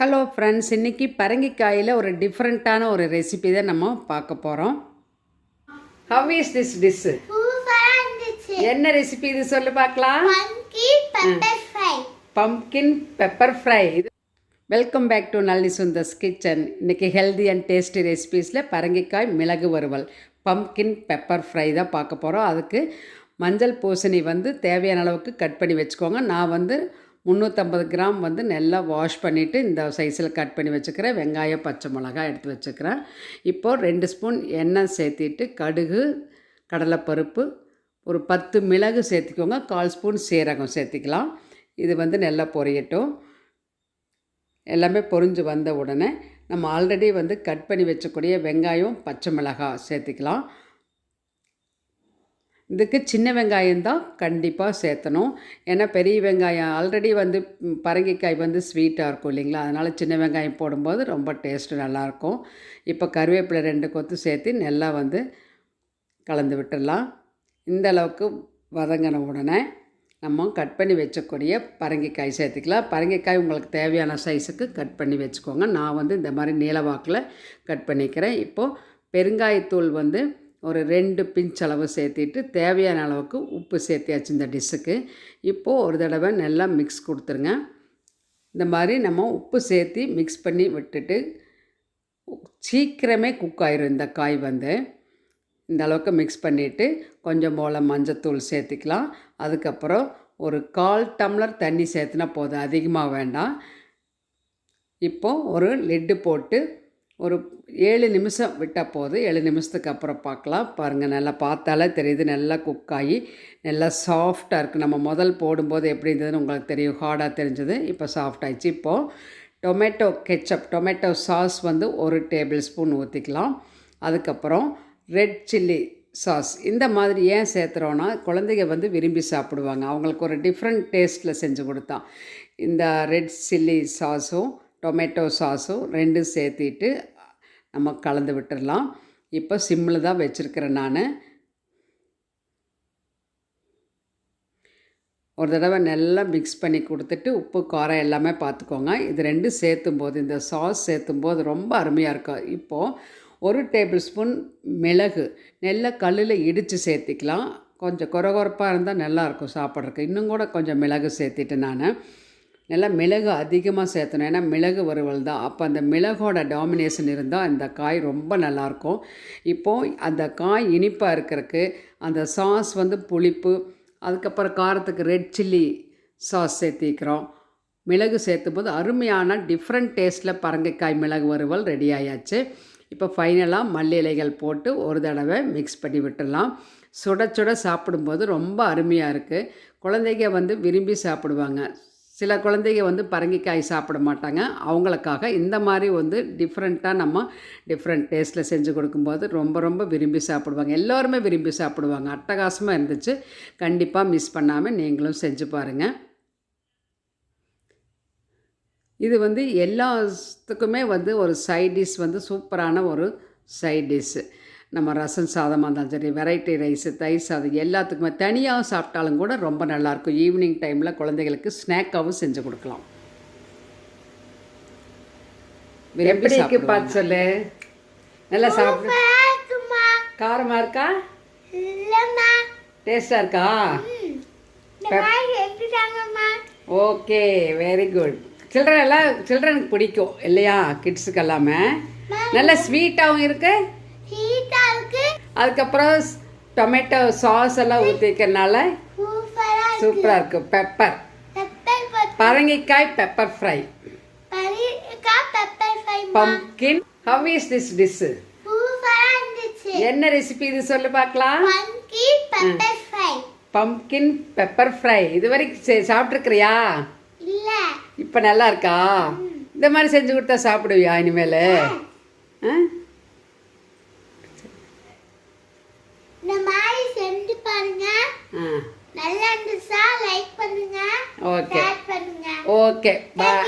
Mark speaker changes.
Speaker 1: Hello friends இன்றைக்கி பரங்கிக்காயில் ஒரு டிஃப்ரெண்ட்டான ஒரு ரெசிபி தான் நம்ம பார்க்க போகிறோம் ஹவ் இஸ் திஸ் டிஷ்ஷு என்ன ரெசிபி இது சொல்லு பார்க்கலாம்.
Speaker 2: Pumpkin pepper fry
Speaker 1: pumpkin pepper fry welcome back to Nalli Sundar's kitchen இன்றைக்கி ஹெல்தி அண்ட் டேஸ்டி ரெசிபீஸில் பரங்கிக்காய் மிளகு வறுவல். பம்கின் பெப்பர் ஃப்ரை தான் பார்க்க போகிறோம் அதுக்கு மஞ்சள் பூசணி வந்து தேவையான அளவுக்கு கட் பண்ணி வச்சுக்கோங்க. நான் வந்து முந்நூற்றம்பது கிராம் வந்து நல்லா வாஷ் பண்ணிவிட்டு இந்த சைஸில் கட் பண்ணி வச்சுக்கிறேன். வெங்காயம் பச்சை மிளகாய் எடுத்து வச்சுக்கிறேன். இப்போது ரெண்டு ஸ்பூன் எண்ணெய் சேர்த்திட்டு கடுகு கடலைப்பருப்பு ஒரு பத்து மிளகு சேர்த்திக்கோங்க. கால் ஸ்பூன் சீரகம் சேர்த்திக்கலாம். இது வந்து நல்லா பொரியட்டும். எல்லாமே பொரிஞ்சு வந்த உடனே நம்ம ஆல்ரெடி வந்து கட் பண்ணி வச்சக்கூடிய வெங்காயம் பச்சை மிளகாய் சேர்த்திக்கலாம். இதுக்கு சின்ன வெங்காயம் தான் கண்டிப்பாக சேர்த்தணும். ஏன்னா பெரிய வெங்காயம் ஆல்ரெடி வந்து பரங்கிக்காய் வந்து ஸ்வீட்டாக இருக்கும் இல்லைங்களா? அதனால் சின்ன வெங்காயம் போடும்போது ரொம்ப டேஸ்ட்டு நல்லாயிருக்கும் இப்போ கருவேப்பிலை ரெண்டு கொத்து சேர்த்து நல்லா வந்து கலந்து விட்டுடலாம். இந்த அளவுக்கு வதங்கின உடனே நம்ம கட் பண்ணி வச்சக்கூடிய பரங்கிக்காய் சேர்த்துக்கலாம். பரங்கிக்காய் உங்களுக்கு தேவையான சைஸுக்கு கட் பண்ணி வச்சுக்கோங்க. நான் வந்து இந்த மாதிரி நீளவாக்கில் கட் பண்ணிக்கிறேன். இப்போது பெருங்காயத்தூள் வந்து ஒரு ரெண்டு பிஞ்ச் அளவு சேர்த்திட்டு தேவையான அளவுக்கு உப்பு சேர்த்தியாச்சு இந்த டிஷ்ஷுக்கு. இப்போது ஒரு தடவை நல்லா மிக்ஸ் கொடுத்துருங்க. இந்த மாதிரி நம்ம உப்பு சேர்த்தி மிக்ஸ் பண்ணி விட்டுட்டு சீக்கிரமே குக் ஆயிரும் இந்த காய் வந்து. இந்த அளவுக்கு மிக்ஸ் பண்ணிவிட்டு கொஞ்சம் போல் மஞ்சத்தூள் சேர்த்துக்கலாம். அதுக்கப்புறம் ஒரு கால் டம்ளர் தண்ணி சேர்த்துனா போதும் அதிகமாக வேண்டாம். இப்போது ஒரு லெட்டு போட்டு ஒரு ஏழு நிமிஷம் விட்டால் போதும் ஏழு நிமிஷத்துக்கு அப்புறம் பார்க்கலாம். பாருங்கள் நல்லா பார்த்தாலே தெரியுது நல்லா குக் ஆகி நல்லா சாஃப்டாக இருக்குது நம்ம முதல் போடும்போது எப்படி இருந்ததுன்னு உங்களுக்கு தெரியும் ஹார்டாக தெரிஞ்சது. இப்போ சாஃப்ட் ஆயிடுச்சு. இப்போது டொமேட்டோ கெச்சப் டொமேட்டோ சாஸ் வந்து ஒரு டேபிள் ஸ்பூன் ஊற்றிக்கலாம் அதுக்கப்புறம் ரெட் சில்லி சாஸ் இந்த மாதிரி ஏன் சேர்த்துறோன்னா குழந்தைங்க வந்து விரும்பி சாப்பிடுவாங்க. அவங்களுக்கு ஒரு டிஃப்ரெண்ட் டேஸ்ட்டில் செஞ்சு கொடுத்தான் இந்த ரெட் சில்லி சாஸும் டொமேட்டோ சாஸும் ரெண்டும் சேர்த்திட்டு நம்ம கலந்து விட்டுடலாம். இப்போ சிம்மில் தான் வச்சுருக்கிறேன் நான். ஒரு தடவை நல்லா மிக்ஸ் பண்ணி கொடுத்துட்டு உப்பு காரம் எல்லாமே பார்த்துக்கோங்க. இது ரெண்டும் சேர்த்தும் போது இந்த சாஸ் சேர்த்தும் போது ரொம்ப அருமையாக இருக்கும். இப்போது ஒரு டேபிள் ஸ்பூன் மிளகு நெல்லை கல்லில் இடித்து சேர்த்திக்கலாம். கொஞ்சம் குறகுறப்பாக இருந்தால் நல்லாயிருக்கும் சாப்பிட்றதுக்கு. இன்னும் கூட கொஞ்சம் மிளகு சேர்த்திட்டு நான். நல்லா மிளகு அதிகமாக சேர்த்தணும். ஏன்னா மிளகு வறுவல் தான். அப்போ அந்த மிளகோட டாமினேஷன் இருந்தால் இந்த காய் ரொம்ப நல்லாயிருக்கும். இப்போது அந்த காய் இனிப்பாக இருக்கிறதுக்கு அந்த சாஸ் வந்து புளிப்பு அதுக்கப்புறம் காரத்துக்கு ரெட் சில்லி சாஸ் சேர்த்திக்கிறோம். மிளகு சேர்த்தும் போது அருமையான டிஃப்ரெண்ட் டேஸ்ட்டில் பரங்கைக்காய் மிளகு வறுவல் ரெடி ஆயாச்சு. இப்போ ஃபைனலாக மல்லி இலைகள் போட்டு ஒரு தடவை மிக்ஸ் பண்ணி விட்டுடலாம். சுட சுட சாப்பிடும்போது ரொம்ப அருமையாக இருக்குது குழந்தைங்க வந்து விரும்பி சாப்பிடுவாங்க. சில குழந்தைங்க வந்து பரங்கிக்காய் சாப்பிட மாட்டாங்க. அவங்களுக்காக இந்த மாதிரி வந்து டிஃப்ரெண்ட்டாக நம்ம டிஃப்ரெண்ட் டேஸ்ட்டில் செஞ்சு கொடுக்கும்போது ரொம்ப ரொம்ப விரும்பி சாப்பிடுவாங்க. எல்லோருமே விரும்பி சாப்பிடுவாங்க. அட்டகாசமாக இருந்துச்சு. கண்டிப்பாக மிஸ் பண்ணாமல் நீங்களும் செஞ்சு பாருங்கள் இது வந்து எல்லாத்துக்குமே வந்து ஒரு சைட் டிஷ் வந்து சூப்பரான ஒரு சைட் டிஷ்ஷு நம்ம ரசம் சாதமாக இருந்தாலும் சரி வெரைட்டி ரைஸு தயிர் சாதம் எல்லாத்துக்குமே தனியாக சாப்பிட்டாலும் கூட ரொம்ப நல்லாயிருக்கும். ஈவினிங் டைமில் குழந்தைகளுக்கு ஸ்நாக்காகவும் செஞ்சு கொடுக்கலாம். எப்படி இருக்கு பார்த்து சொல்லு. நல்லா சாப்பிடு. காரமாக இருக்கா?
Speaker 2: இல்லம்மா.
Speaker 1: டேஸ்டாக இருக்கா? ஓகே வெரி குட் சில்ட்ரன் எல்லாம் சில்ட்ரனுக்கு பிடிக்கும் இல்லையா? கிட்ஸுக்கு எல்லாமே. நல்ல ஸ்வீட்டாகவும் இருக்கு
Speaker 2: ஹீட்டா இருக்கு.
Speaker 1: அதுக்கப்புறம் டொமேட்டோ சாஸ் எல்லாம் ஊற்றிக்கிறனால
Speaker 2: சூப்பரா
Speaker 1: சூப்பராக இருக்கு. பெப்பர் பரங்கிக்காய் pepper fry pumpkin how is this dish
Speaker 2: சூப்பரா இருந்துச்சு.
Speaker 1: என்ன ரெசிபி இது சொல்லு பார்க்கலாம். பம்கின் பெப்பர் ஃப்ரை இது வரைக்கும் சாப்பிட்ருக்கிறியா இப்போ நல்லா இருக்கா? இந்த மாதிரி செஞ்சு கொடுத்தா சாப்பிடுவியா இனிமேல்? ஆ
Speaker 2: இந்த மாதிரி செஞ்சு பாருங்க
Speaker 1: ஆ
Speaker 2: நல்லா இருந்துச்சா? லைக் பண்ணுங்க.
Speaker 1: Okay okay bye